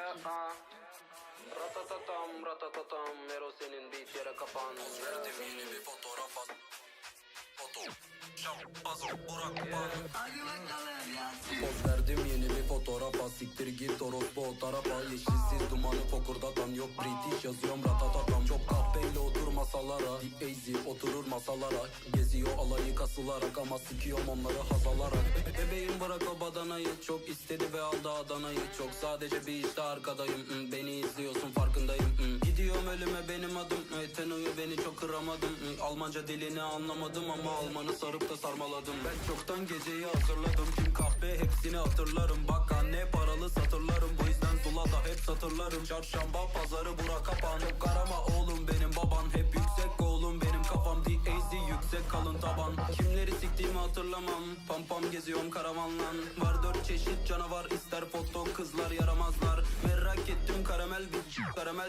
Yeah, ah. Ratatatam, ratatatam. Mero senin beat yere kapan. Verdim yeni bir fotoğraf at Foto verdim yeni bir fotoğrafa Siktir git orospu o tarafa Yeşilsiz dumanı fokurdatan Yok British yazıyorum otur masalara Easy oturur masalara Geziyor alayı kasılarak Ama sikiyorum onları hazalarak Bebeğim bırak o badanayı Çok istedi ve aldı Adana'yı. Çok sadece bir işte arkadayım Beni izliyorsun farkındayım Gidiyorum ölüme benim adım Teno'yu beni çok kıramadım Almanca dilini anlamadım ama Almanı sarıp da sarmaladım. Ben çoktan geceyi hazırladım Kim kahve hepsini hatırlarım. Bak anne paralı satırlarım Bu yüzden Zula'da hep satırlarım. Çarşamba pazarı bura kapan Çok karama oğlum taban Kimleri siktiğimi hatırlamam. Pam pam geziyorum karavanlan Var dört çeşit canavar ister foto kızlar yaramazlar. Merak ettim karamel bir karamel